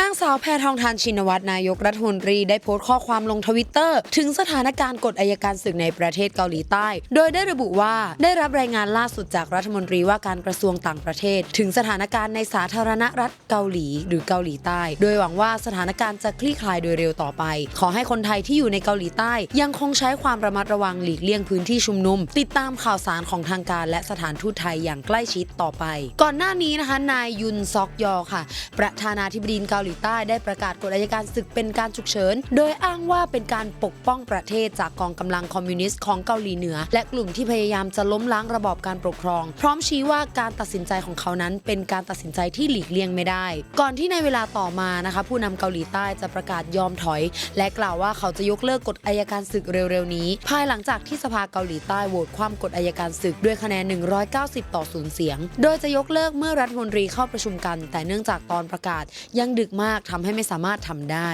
นางสาวแพทองทานชินวัตรนายกรัฐมนตรีได้โพสต์ข้อความลงทวิตเตอร์ ถึงสถานการณ์กฎอายการศึกในประเทศเกาหลีใต้ โดยได้ระบุว่าได้รับรายงานล่าสุดจากรัฐมนตรีว่าการกระทรวงต่างประเทศ ถึงสถานการณ์ในสาธารณรัฐเกาหลีหรือเกาหลีใต้ โดยหวังว่าสถานการณ์จะคลี่คลายโดยเร็วต่อไป ขอให้คนไทยที่อยู่ในเกาหลีใต้ ยังคงใช้ความระมัดระวังหลีกเลี่ยงพื้นที่ชุมนุม ติดตามข่าวสารของทางการ และสถานทูตไทยอย่างใกล้ชิดต่อไป ก่อนหน้านี้นะคะนายยุนซอกยอค่ะ ประธานาธิบดีเกาหลีใต้ได้ประกาศกฎอัยการศึกเป็นการฉุกเฉิน โดยอ้างว่าเป็นการปกป้องประเทศจากกองกำลังคอมมิวนิสต์ของเกาหลีเหนือ และกลุ่มที่พยายามจะล้มล้างระบอบการปกครอง พร้อมชี้ว่าการตัดสินใจของเขานั้น เป็นการตัดสินใจที่หลีกเลี่ยงไม่ได้ ก่อนที่ในเวลาต่อมานะคะผู้นำเกาหลีใต้จะประกาศยอมถอย และกล่าวว่าเขาจะยกเลิกกฎอัยการศึกเร็วๆนี้ ภายหลังจากที่สภาเกาหลีใต้โหวตคว่ำกฎอัยการศึกด้วยคะแนน 190 ต่อ 0 เสียง โดยจะยกเลิกเมื่อรัฐมนตรีเข้าประชุมกัน แต่เนื่องจากตอนประกาศยังดึกมากทำให้ไม่สามารถทำได้